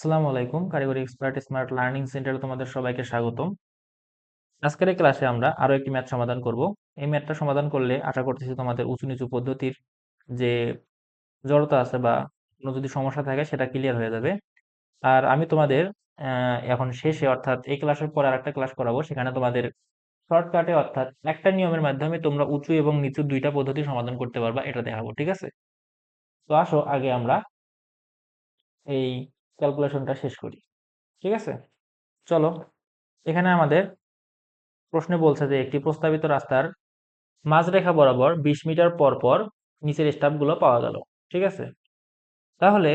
আসসালামু আলাইকুম। কারিগরি এক্সপার্ট স্মার্ট লার্নিং সেন্টারে তোমাদের সবাইকে স্বাগতম। আজকের এই ক্লাসে আমরা আরও একটি ম্যাথ সমাধান করব। এই ম্যাথটা সমাধান করলে আশা করতেছি তোমাদের উঁচু নিচু পদ্ধতির যে জড়তা আছে বা কোনো যদি সমস্যা থাকে সেটা ক্লিয়ার হয়ে যাবে। আর আমি তোমাদের এখন শেষে অর্থাৎ এই ক্লাসের পর আরেকটা ক্লাস করাবো। সেখানে তোমাদের শর্টকাটে অর্থাৎ একটা নিয়মের মাধ্যমে তোমরা উঁচু এবং নিচু দুইটা পদ্ধতি সমাধান করতে পারবা, এটা দেখাবো, ঠিক আছে? তো আসো, আগে আমরা এই ক্যালকুলেশনটা শেষ করি, ঠিক আছে? চলো, এখানে আমাদের প্রশ্নে বলছে যে, একটি প্রস্তাবিত রাস্তার মাঝরেখা বরাবর বিশ মিটার পর পর নিচের স্টাফগুলো পাওয়া গেল, ঠিক আছে? তাহলে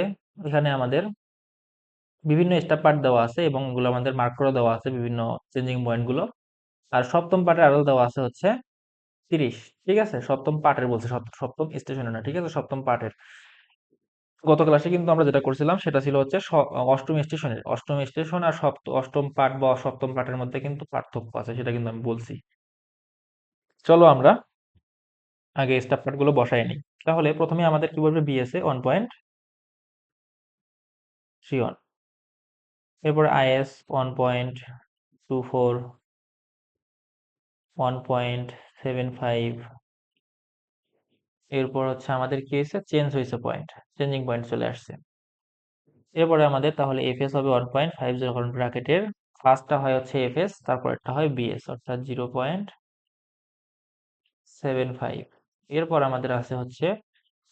এখানে আমাদের বিভিন্ন স্টাফ পার্ট দেওয়া আছে এবং এগুলো আমাদের মার্ক করে দেওয়া আছে বিভিন্ন চেঞ্জিং পয়েন্টগুলো আর সপ্তম পার্টের আরও দেওয়া আছে হচ্ছে তিরিশ, ঠিক আছে? সপ্তম পার্টের বলছে সপ- সপ্তম স্টেশনে না, ঠিক আছে? সপ্তম পার্টের গত ক্লাসে কিন্তু আমরা যেটা করছিলাম, সেটা ছিল হচ্ছে অষ্টম স্টেশনের অষ্টম স্টেশন আর সপ্ত, অষ্টম পাঠ বা সপ্তম পাঠের মধ্যে কিন্তু পার্থক্য আছে, সেটা কিন্তু আমি বলছি। চলো আমরা আগে স্টাফ পার্টগুলো বসাই নিই। তাহলে প্রথমে আমাদের কি বলবে? BSA one point three one এরপর IS one point two four one point seven five এরপর হচ্ছে আমাদের কি হয়েছে? চেঞ্জ হয়েছে পয়েন্ট চেঞ্জিং পয়েন্ট চলে আসছে। এরপরে আমাদের তাহলে এফএস হবে ওয়ান পয়েন্ট ফাইভ জিরো কারণ ব্র্যাকেটের ফার্স্টটা হয় হচ্ছে এফএস তারপরটা হয় বিএস অর্থাৎ জিরো পয়েন্ট সেভেন ফাইভ এরপর আমাদের আছে হচ্ছে,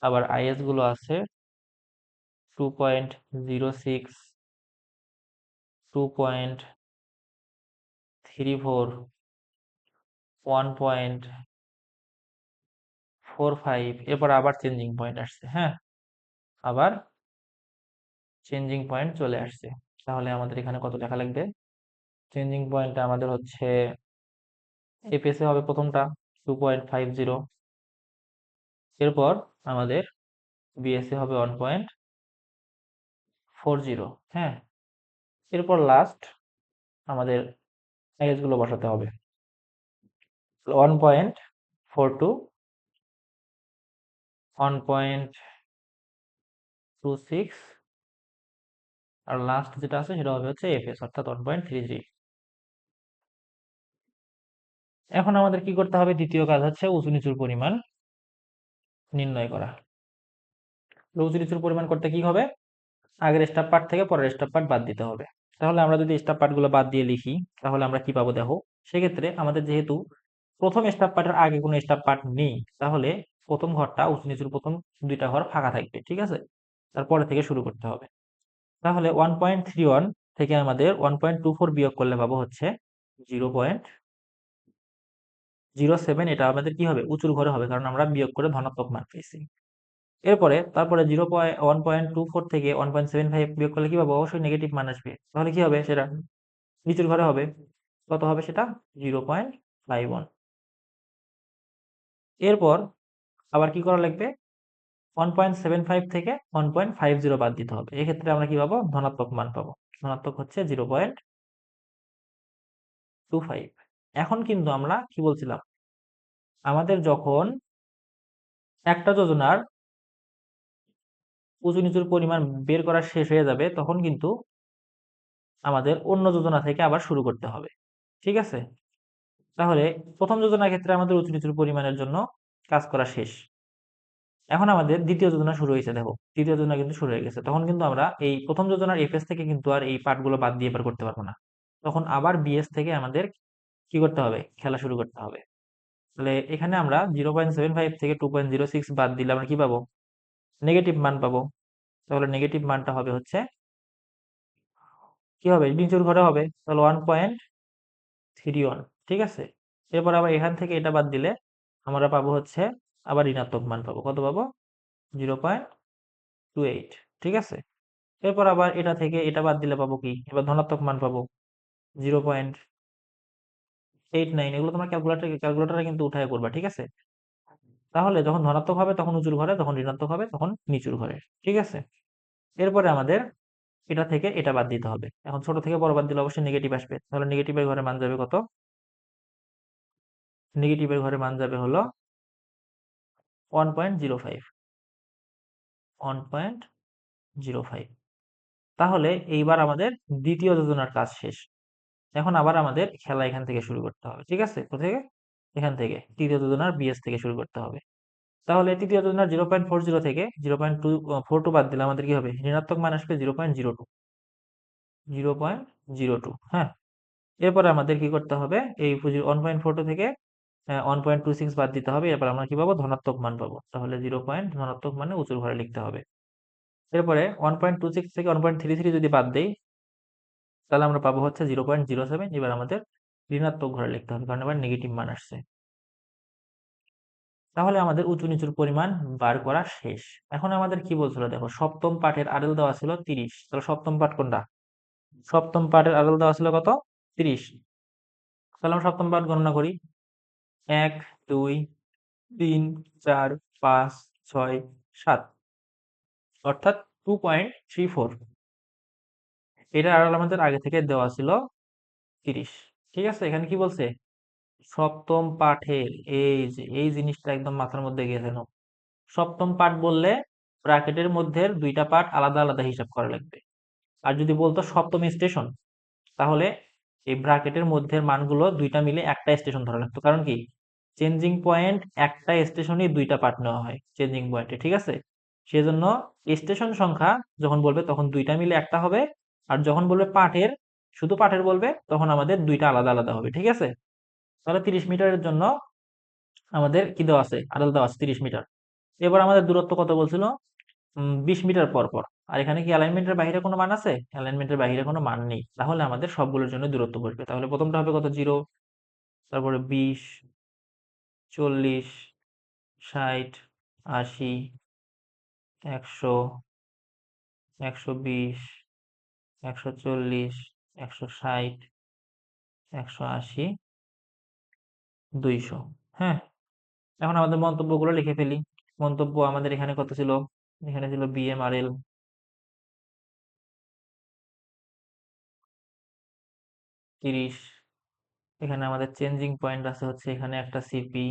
আবার আইএসগুলো আছে two point zero six two point three four one point four five এরপর আবার চেঞ্জিং পয়েন্ট আসছে হ্যাঁ? আবার চেঞ্জিং পয়েন্ট চলে আসছে। তাহলে আমাদের এখানে কত লেখা লাগবে? চেঞ্জিং পয়েন্টটা আমাদের হচ্ছে এপিএসে হবে প্রথমটা টু পয়েন্ট ফাইভ জিরো এরপর আমাদের বিএসএ হবে ওয়ান পয়েন্ট ফোর জিরো হ্যাঁ? এরপর লাস্ট আমাদের আইএসগুলো বসাতে হবে। One point four two one point two six আর লাস্ট যেটা আছে সেটা হবে হচ্ছে এফএস অর্থাৎ ওয়ান পয়েন্ট থ্রি থ্রি এখন আমাদের কি করতে হবে? দ্বিতীয় কাজ হচ্ছে উঁচু নিচুর পরিমাণ নির্ণয় করা। উঁচু নিচুর পরিমাণ করতে কি হবে? আগের স্টাফ পার্ট থেকে পরের স্টাফ পার্ট বাদ দিতে হবে। তাহলে আমরা যদি স্টাফ পার্টগুলো বাদ দিয়ে লিখি, তাহলে আমরা কি পাবো দেখো? সেক্ষেত্রে আমাদের যেহেতু প্রথম স্টাফ পার্টের আগে কোনো স্টাফ পার্ট নেই, তাহলে প্রথম ঘরটা, উঁচু নিচুর প্রথম দুইটা ঘর ফাঁকা থাকবে, ঠিক আছে? তারপরে থেকে শুরু করতে হবে। তাহলে ওয়ান পয়েন্ট থ্রি ওয়ান থেকে আমাদের ওয়ান পয়েন্ট টু ফোর বিয়োগ করলে পাবো হচ্ছে জিরো পয়েন্ট জিরো সেভেন এটা আমাদের কি হবে? উঁচুর ঘরে হবে, কারণ আমরা বিয়োগ করে ধনাত্মক মান পেয়েছি। এরপরে তারপরে zero point one point two four থেকে ওয়ান পয়েন্ট সেভেন ফাইভ বিয়োগ করলে কি পাবো? অবশ্যই নেগেটিভ মান আসবে। তাহলে কি হবে সেটা? নিচুর ঘরে হবে। কত হবে সেটা? জিরো পয়েন্ট ফাইভ ওয়ান এরপর আবার কি করা লাগবে? ওয়ান পয়েন্ট সেভেন ফাইভ থেকে ওয়ান পয়েন্ট ফাইভ জিরো বাদ দিতে হবে। এক্ষেত্রে আমরা কি পাবো? ধনাত্মক মান পাবো। ধনাত্মক হচ্ছে জিরো পয়েন্ট টু ফাইভ এখন কিন্তু আমরা কি বলছিলাম? আমাদের যখন একটা যোজনার উঁচু নিচুর পরিমাণ বের করা শেষ হয়ে যাবে, তখন কিন্তু আমাদের অন্য যোজনা থেকে আবার শুরু করতে হবে। ঠিক আছে? তাহলে প্রথম যোজনার ক্ষেত্রে আমাদের উঁচু নিচুর পরিমাণের জন্য কাজ করা শেষ। এখন আমাদের দ্বিতীয় যোজনা শুরু হয়েছে, দেখো। দ্বিতীয় যোজনা কিন্তু শুরু হয়ে গেছে। তখন কিন্তু আমরা এই প্রথম যোজনার এফএস থেকে কিন্তু আর এই পার্টগুলো বাদ দিয়ে এবার করতে পারব না। তখন আবার বিএস থেকে আমাদের কি করতে হবে? খেলা শুরু করতে হবে। তাহলে এখানে আমরা জিরো পয়েন্ট সেভেন ফাইভ থেকে টু পয়েন্ট জিরো সিক্স বাদ দিলে আমরা কি পাবো? নেগেটিভ মান পাবো। তাহলে নেগেটিভ মানটা হবে হচ্ছে কি হবে? নিচুর ঘরে হবে। তাহলে ওয়ান পয়েন্ট থ্রি ওয়ান ঠিক আছে? এরপর আবার এখান থেকে এটা বাদ দিলে আমরা পাবো হচ্ছে আবার ঋণাত্মক মান পাবো। কত পাবো? Zero point two eight. ঠিক আছে? এরপর আবার এটা থেকে এটা বাদ দিলে পাবো কি? এবার ধনাত্মক মান পাবো। Zero point eight nine. এগুলো তোমার ক্যালকুলেটার ক্যালকুলেটারে কিন্তু উঠায় করবা। ঠিক আছে? তাহলে যখন ধনাত্মক হবে, তখন উঁচুর ঘরে, যখন ঋণাত্মক হবে, তখন নিচুর ঘরে। ঠিক আছে? এরপরে আমাদের এটা থেকে এটা বাদ দিতে হবে। এখন ছোট থেকে বড় বাদ দিলে অবশ্যই নেগেটিভ আসবে। তাহলে নেগেটিভের ঘরে মান যাবে কত? নেগেটিভের ঘরে মান যাবে হলো one point zero five one point zero five তাহলে এইবার আমাদের দ্বিতীয় যোজনার কাজ শেষ। এখন আবার আমাদের খেলা এখান থেকে শুরু করতে হবে, ঠিক আছে? কোথা থেকে এখান থেকে। তৃতীয় যোজনার বিএস থেকে শুরু করতে হবে। তাহলে তৃতীয় যোজনার জিরো পয়েন্ট ফোর জিরো থেকে zero point two four two বাদ দিলে আমাদের কি হবে? ঋণাত্মক মান আসবে zero point zero two zero point zero two হ্যাঁ? এরপরে আমাদের কি করতে হবে? এই ওয়ান পয়েন্ট ফোর টু থেকে ওয়ান পয়েন্ট টু সিক্স বাদ দিতে হবে। এরপর আমরা কি পাবো? ধনাত্মক মান পাবো। তাহলে জিরো পয়েন্ট ধনাত্মক মানে উঁচুর ঘরে লিখতে হবে। এরপরে ওয়ান পয়েন্ট টু সিক্স থেকে ওয়ান পয়েন্ট থ্রি থ্রি যদি বাদ দেই, তাহলে আমরা পাবো হচ্ছে জিরো পয়েন্ট জিরো সেভেন এবার আমাদের ঋণাত্মক ঘরে লিখতে হবে, কারণ এবার নেগেটিভ মান আসছে। তাহলে আমাদের উঁচু নিচুর পরিমাণ বার করা শেষ। এখন আমাদের কি বলছিল? দেখো, সপ্তম পাঠের আরেল দেওয়া ছিল তিরিশ। তাহলে সপ্তম পাঠ কোনটা? সপ্তম পাঠের আরেল দেওয়া ছিল কত? তিরিশ। তাহলে আমরা সপ্তম পাঠ গণনা করি। এক, দুই, তিন, চার, পাঁচ, ছয়, সাত। অর্থাৎ টু পয়েন্ট থ্রি ফোর এটা আড়াল আমাদের আগে থেকে দেওয়া ছিল তিরিশ। ঠিক আছে? এখানে কি বলছে? সপ্তম পাঠের এই যে, এই জিনিসটা একদম মাথার মধ্যে গেছে নাও সপ্তম পাঠ বললে ব্র্যাকেটের মধ্যে দুইটা পাঠ আলাদা আলাদা হিসাব করা লাগবে। আর যদি বলতো সপ্তম স্টেশন তাহলে এই ব্র্যাকেটের মধ্যে মানগুলো দুইটা মিলে একটা স্টেশন ধরা লাগতো। কারণ কি? চেঞ্জিং পয়েন্ট একটা স্টেশনে দুইটা পার্ট নেওয়া হয় চেঞ্জিং পয়েন্টে ঠিক আছে? সেজন্য স্টেশন সংখ্যা যখন বলবে তখন দুইটা মিলে একটা হবে। আর যখন বলবে পাঠের, শুধু পাঠের বলবে, তখন আমাদের দুইটা আলাদা আলাদা হবে, ঠিক আছে? তাহলে তিরিশ মিটারের জন্য আমাদের কি দেওয়া আছে? আড়াল দেওয়া আছে তিরিশ মিটার এবার আমাদের দূরত্ব কত বলছিল? বিশ মিটার পর পর। আর এখানে কি অ্যালাইনমেন্টের বাইরে কোনো মান আছে? অ্যালাইনমেন্টের বাইরে কোনো মান নেই। তাহলে আমাদের সবগুলোর জন্য দূরত্ব বসবে। তাহলে প্রথমটা হবে কত? জিরো। তারপরে বিশ, চল্লিশ, ষাট, আশি, একশো একশো বিশ, একশো চল্লিশ, একশো ষাট, একশো আশি, দুইশো। হ্যাঁ? এখন আমাদের মন্তব্যগুলো লিখে ফেলি। মন্তব্য আমাদের এখানে কত ছিল? এখানে ছিল বিএমআরএল তিরিশ। এখানে আমাদের চেঞ্জিং পয়েন্ট আছে হচ্ছে এখানে একটা সিপি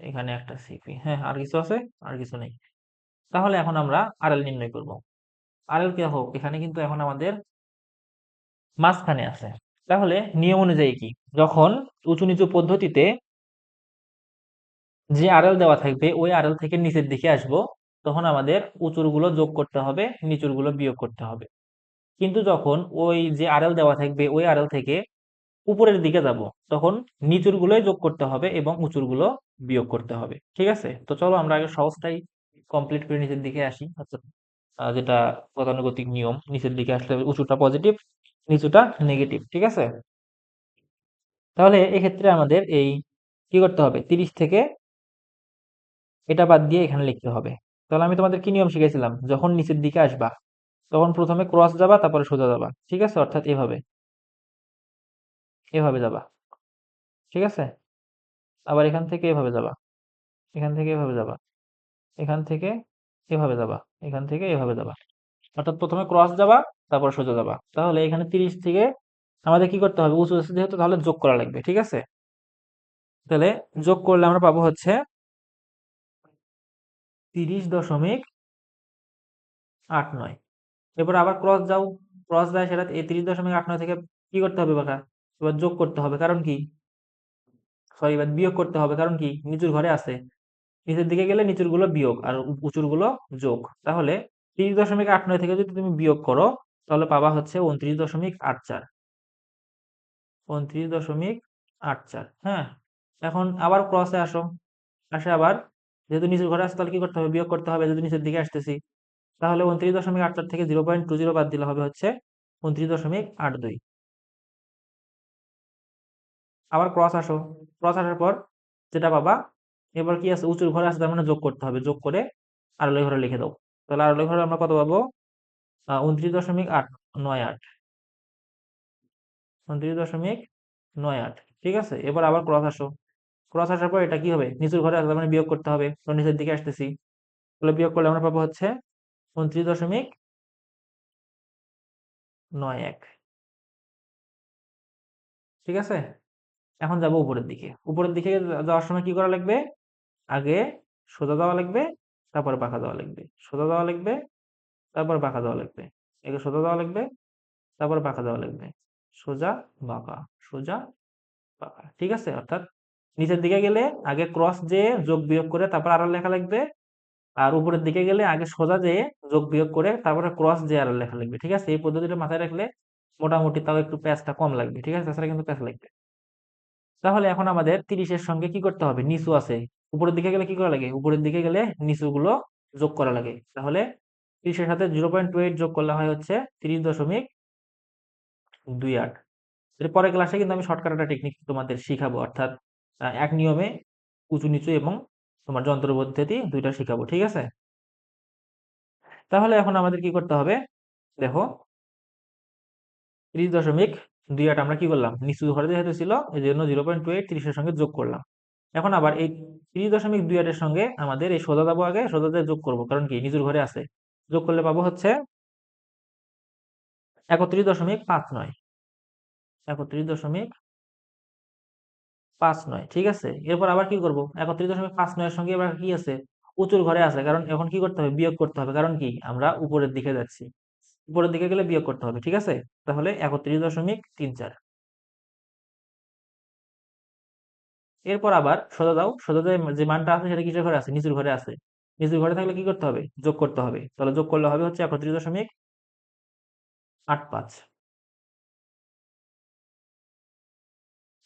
এখানে একটা সিপি হ্যাঁ আর কিছু আছে? আর কিছু নেই। তাহলে এখন আমরা আরএল নির্ণয় করব। আরএল কে হোক, এখানে কিন্তু এখন আমাদের মাঝখানে আছে। তাহলে নিয়ম অনুযায়ী কি? যখন উঁচু নিচু পদ্ধতিতে যে আরএল দেওয়া থাকবে, ওই আরএল থেকে নিচের দিকে আসব। তখন আমাদের উঁচুরগুলো যোগ করতে হবে নিচুরগুলো বিয়োগ করতে হবে। কিন্তু যখন ওই যে আরএল দেওয়া থাকবে, ওই আরএল থেকে উপরের দিকে যাব, তখন নিচুর গুলোই যোগ করতে হবে এবং উঁচুরগুলো বিয়োগ করতে হবে। ঠিক আছে? তো চলো আমরা আগে সহজটাই কমপ্লিট করে নিচের দিকে আসি। অর্থাৎ যেটা গতানুগতিক নিয়ম, নিচের দিকে আসলে উঁচুটা পজিটিভ নিচুটা নেগেটিভ ঠিক আছে? তাহলে এক্ষেত্রে আমাদের এই কি করতে হবে? তিরিশ থেকে এটা বাদ দিয়ে এখানে লিখতে হবে। তাহলে আমি তোমাদের কি নিয়ম শিখেছিলাম যখন নিচের দিকে আসবা, তখন প্রথমে ক্রস যাবা, তারপরে সোজা যাবা। ঠিক আছে? অর্থাৎ এভাবে। এভাবে যাবা। ঠিক আছে? আবার এখান থেকে এভাবে যাবা। এখান থেকে এভাবে যাবা। এখান থেকে এভাবে যাবা। এখান থেকে এভাবে যাবা। অর্থাৎ প্রথমে ক্রস যাবা, তারপর সোজা যাবা। তাহলে এখানে তিরিশ থেকে আমাদের কি করতে হবে? উঁচু যেহেতু, তাহলে যোগ করা লাগবে। ঠিক আছে? তাহলে যোগ করলে আমরা পাবো হচ্ছে তিরিশ দশমিক আট নয়। এরপর আবার ক্রস যাও ক্রস যায় সেটা এই তিরিশ দশমিক আট নয় থেকে কি করতে হবে বাকা এবার যোগ করতে হবে, কারণ কি? সরি এবার বিয়োগ করতে হবে, কারণ কি? নিচুর ঘরে আছে। নিচের দিকে গেলে নিচুরগুলো বিয়োগ আর উঁচুরগুলো যোগ। তাহলে তিরিশ দশমিক আট নয় থেকে যদি তুমি বিয়োগ করো, তাহলে পাবা হচ্ছে উনত্রিশ দশমিক আট চার। উনত্রিশ দশমিক আট চার হ্যাঁ? এখন আবার ক্রসে আসো। আসে আবার যেহেতু নিচের ঘরে আসে তাহলে কি করতে হবে? বিয়োগ করতে হবে। যেহেতু নিচের দিকে আসতেছি, তাহলে উনত্রিশ দশমিক আট চার থেকে জিরো পয়েন্ট টু জিরো বাদ দিলে হবে হচ্ছে উনত্রিশ দশমিক আট দুই। আবার ক্রস আসো। ক্রস আসার পর যেটা পাবা, এবার কি আছে? উঁচুর ঘরে আছে, তার মানে যোগ করতে হবে। যোগ করে আরলই ঘরে লিখে দাও। তাহলে আরলই ঘরে আমরা কত পাবো? উনত্রিশ দশমিক আট নয় আট। উনত্রিশ দশমিক নয় আট, ঠিক আছে? এবার আবার ক্রস আসো। ক্রস আসার পর এটা কি হবে? নিচুর ঘরে আসলে বিয়োগ করতে হবে। তো নিচের দিকে আসতেছি। তাহলে বিয়োগ করলে আমরা পাবো হচ্ছে উনত্রিশ দশমিক নয় এক। ঠিক আছে? এখন যাব উপরের দিকে। উপরের দিকে যাওয়ার সময় কি করা লাগবে? আগে সোজা দেওয়া লাগবে, তারপর বাঁকা দেওয়া লাগবে। সোজা দেওয়া লাগবে, তারপর বাঁকা দেওয়া লাগবে। একে সোজা দেওয়া লাগবে, তারপরে বাঁকা দেওয়া লাগবে। সোজা, বাঁকা। সোজা, বাঁকা। ঠিক আছে? অর্থাৎ নিচের দিকে গেলে আগে ক্রস দিয়ে যোগ বিয়োগ করে তারপর আরও লেখা লাগবে। আর উপরের দিকে গেলে আগে সোজা যেয়ে যোগ বিয়োগ করে তারপরে ক্রস যে আরও লেখা লাগবে, ঠিক আছে? এই পদ্ধতিটা মাথায় রাখলে মোটামুটি তাও একটু প্যাচটা কম লাগবে, ঠিক আছে? তাছাড়া কিন্তু প্যাচ লাগবে। তাহলে এখন আমাদের তিরিশের সঙ্গে কি করতে হবে? নিচু আছে। উপরের দিকে গেলে কি করা লাগে? উপরের দিকে গেলে নিচু গুলো যোগ করা লাগে। তাহলে তিরিশের সাথে জিরো পয়েন্ট টু এইট যোগ করলে হয় হচ্ছে তিরিশ দশমিক দুই আট। পরের ক্লাসে কিন্তু আমি শর্টকাট টেকনিক তোমাদের শিখাবো, অর্থাৎ এক নিয়মে উঁচু, নিচু এবং তোমার যন্ত্র পদ্ধতি দুইটা শিখাবো, ঠিক আছে? তাহলে এখন আমাদের কি করতে হবে? দেখো, ত্রিশ দশমিক দুই আট আমরা কি করলাম? নিচু ঘরে যেহেতু ছিল, এই জন্য জিরো পয়েন্ট টু এইট তিরিশের সঙ্গে যোগ করলাম। এখন আবার এই ত্রিশ দশমিক দুই আটের সঙ্গে আমাদের এই সোজা যাব আগে, সোজা দিয়ে যোগ করব, কারণ কি নিচুর ঘরে আছে। যোগ করলে পাবো হচ্ছে একত্রিশ দশমিক পাঁচ নয়। একত্রিশ দশমিক পাঁচ নয়, ঠিক আছে? এরপর আবার কি করব? একত্রিশ দশমিক পাঁচ নয়ের সঙ্গে এবার কি আছে? উঁচুর ঘরে আছে, কারণ এখন কি করতে হবে? বিয়োগ করতে হবে। কারণ কি? আমরা উপরের দিকে যাচ্ছি। উপরের দিকে গেলে বিয়োগ করতে হবে, ঠিক আছে? তাহলে একত্রিশ দশমিক তিন চার। এরপর আবার সোজা দাও, সোজা যে যে মানটা আছে সেটা কিসের ঘরে আছে? নিচুর ঘরে আছে। নিচুর ঘরে থাকলে কি করতে হবে? যোগ করতে হবে। তাহলে যোগ করলে হবে হচ্ছে একত্রিশ দশমিক আট পাঁচ।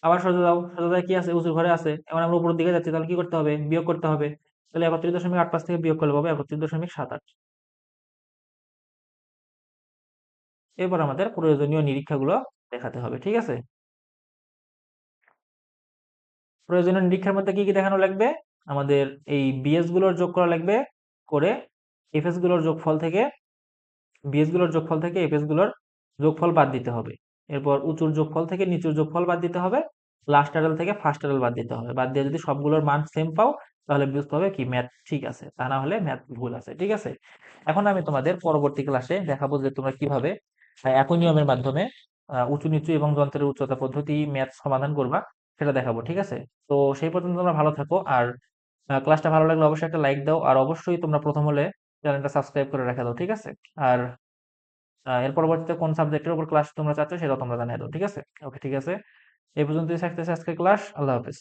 আবার সোজা দাও সোজা দাও কি আছে? উঁচুর ঘরে আছে। এখন আমরা উপরের দিকে যাচ্ছি, তাহলে কি করতে হবে? বিয়োগ করতে হবে। তাহলে একত্রিশ দশমিক আট পাঁচ থেকে বিয়োগ করলে পাবো, একত্রিশ দশমিক সাত আট। এরপর আমাদের প্রয়োজনীয় নিরীক্ষাগুলো দেখাতে হবে, ঠিক আছে? প্রয়োজনীয় নিরীক্ষার মধ্যে কি কি দেখানো লাগবে? আমাদের এই বিএসগুলোর যোগ করা লাগবে করে এফএসগুলোর যোগফল থেকে বিএসগুলোর যোগফল থেকে এফএসগুলোর যোগফল বাদ দিতে হবে। এরপর উঁচুর যোগফল থেকে নিচুর যোগফল বাদ দিতে হবে। লাস্ট টারেল থেকে ফার্স্ট টারেল বাদ দিতে হবে। বাদ দিয়ে যদি সবগুলোর মান সেম পাও, তাহলে বুঝতে হবে কি ম্যাথ ঠিক আছে, তা না হলে ম্যাথ ভুল আছে, ঠিক আছে? এখন আমি তোমাদের পরবর্তী ক্লাসে দেখাবো যে তোমরা কীভাবে একই নিয়মের মাধ্যমে উঁচু নিচু এবং যন্ত্রের উচ্চতা পদ্ধতি ম্যাথ সমাধান করবা, সেটা দেখাবো, ঠিক আছে? তো সেই পর্যন্ত তোমরা ভালো থাকো আর ক্লাসটা ভালো লাগলে অবশ্যই একটা লাইক দাও। আর অবশ্যই তোমরা প্রথম হলে চ্যানেলটা সাবস্ক্রাইব করে রাখা দাও, ঠিক আছে? আর এর পরবর্তীতে কোন সাবজেক্টের উপর ক্লাস তোমরা চাচ্ছ সেটা তোমরা জানিয়ে দাও, ঠিক আছে? ওকে ঠিক আছে? এই পর্যন্তই থাকতেছে আজকে ক্লাস আল্লাহ হাফেজ।